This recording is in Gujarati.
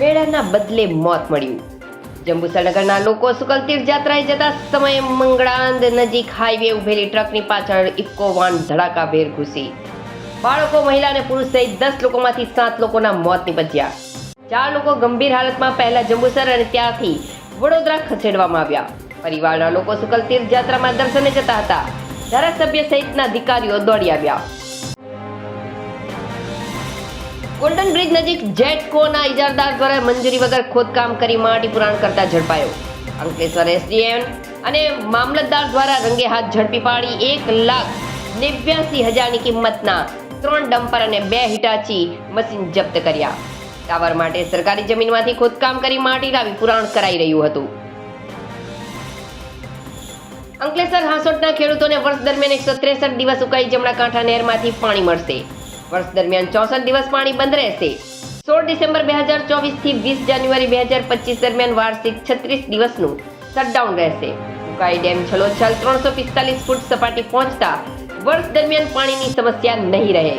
મેળાના બદલે મોત મળ્યું. જંબુસરનગરના લોકો સુકલતીર્થ જાત્રાએ જતા સમયે મંગળાંદ નજીક હાઈવે ઉભેલી ટ્રકની પાછળ ઇક્કો વાન ધડાકાભેર ઘૂસી. બાળકો, મહિલા અને પુરુષ સહિત દસ લોકોમાંથી સાત લોકોના મોત નીપજ્યા. ચાર લોકો ગંભીર હાલતમાં પહેલા જંબુસર અને ત્યાંથી વડોદરા ખસેડવામાં આવ્યા. પરિવારના લોકો સુકલતીર્થ જાત્રામાં દર્શને જતા હતા. ધારાસભ્ય સહિતના અધિકારીઓ દોડી આવ્યા. ગોલ્ડન બ્રિજ નજીક જેટ કોના ઇજારદાર દ્વારા મંજૂરી વગર ખોદકામ કરી માટી પુરાણ કરતા ઝડપાયો. અંકલેશ્વર એસડીએમ અને મામલતદાર દ્વારા રંગે હાથ ઝડપી પાડી એક લાખ નેવ્યાસી હજારની કિંમતના ત્રણ ડમ્પર અને બે હિટાચી મશીન જપ્ત કર્યા. ટાવર માટે સરકારી જમીનમાંથી ખોદકામ કરી માટી લાવી પુરાણ કરાઈ રહ્યું હતું. અંકલેશ્વર હાંસોટના ખેડૂતોને વર્ષ દરમિયાન એકસો ત્રેસઠ દિવસ ઉકાઈ જમણા કાંઠા નહેરમાંથી પાણી મળશે. વર્ષ દરમિયાન ચોસઠ દિવસ પાણી બંધ રહેશે. સોળ ડિસેમ્બર બે હજાર ચોવીસથી વીસ જાન્યુઆરી બે હજાર પચીસ દરમિયાન વાર્ષિક છત્રીસ દિવસનું શટડાઉન રહેશે. ઉકાઈ ડેમ છલોછલ ત્રણસો પિસ્તાલીસ ફૂટ સપાટી પહોંચતા વર્ષ દરમિયાન પાણીની સમસ્યા નહીં રહે.